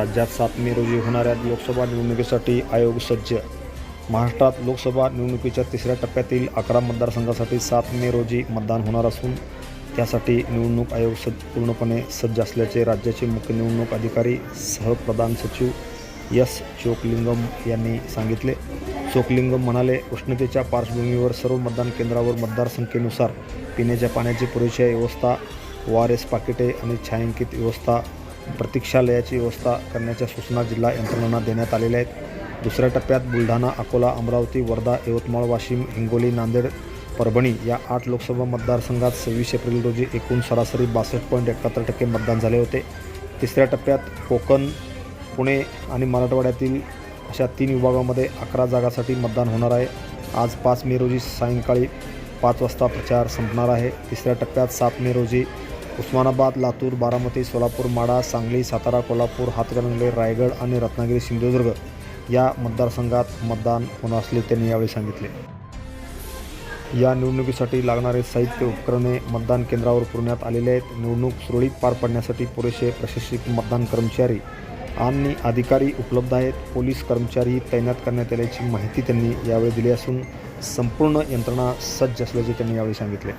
राज्यात सात मे रोजी होणाऱ्या लोकसभा निवडणुकीसाठी आयोग सज्ज. महाराष्ट्रात लोकसभा निवडणुकीच्या तिसऱ्या टप्प्यातील अकरा मतदारसंघासाठी सात मे रोजी मतदान होणार असून त्यासाठी निवडणूक आयोग सज्ज पूर्णपणे सज्ज असल्याचे राज्याचे मुख्य निवडणूक अधिकारी सहप्रधान सचिव एस चोकलिंगम यांनी सांगितले. चोकलिंगम म्हणाले उष्णतेच्या पार्श्वभूमीवर सर्व मतदान केंद्रावर मतदारसंख्येनुसार पिण्याच्या पाण्याची पुरेशी व्यवस्था ओ आर एस पाकिटे आणि छायांकित व्यवस्था प्रतीक्षालयाची व्यवस्था करण्याच्या सूचना जिल्हा यंत्रणांना देण्यात आलेल्या आहेत. दुसऱ्या टप्प्यात बुलढाणा अकोला अमरावती वर्धा यवतमाळ वाशिम हिंगोली नांदेड परभणी या आठ लोकसभा मतदारसंघात सव्वीस एप्रिल रोजी एकूण सरासरी बासष्ट पॉईंट एकाहत्तर टक्के मतदान झाले होते. तिसऱ्या टप्प्यात कोकण पुणे आणि मराठवाड्यातील अशा तीन विभागामध्ये अकरा जागासाठी मतदान होणार आहे. आज पाच मे रोजी सायंकाळी पाच वाजता प्रचार संपणार आहे. तिसऱ्या टप्प्यात सात मे रोजी उस्मानाबाद लातूर बारामती सोलापूर माडा सांगली सातारा कोल्हापूर हातकणंगले रायगड आणि रत्नागिरी सिंधुदुर्ग या मतदारसंघात मतदान होणार असले त्यांनी यावेळी सांगितले. या निवडणुकीसाठी लागणारे साहित्य उपकरणे मतदान केंद्रावर पुरवण्यात आलेले आहेत. निवडणूक सुरळीत पार पाडण्यासाठी पुरेसे प्रशिक्षित मतदान कर्मचारी आणि अधिकारी उपलब्ध आहेत. पोलीस कर्मचारी तैनात करण्यात आल्याची माहिती त्यांनी यावेळी दिली असून संपूर्ण यंत्रणा सज्ज असल्याचे त्यांनी यावेळी सांगितले.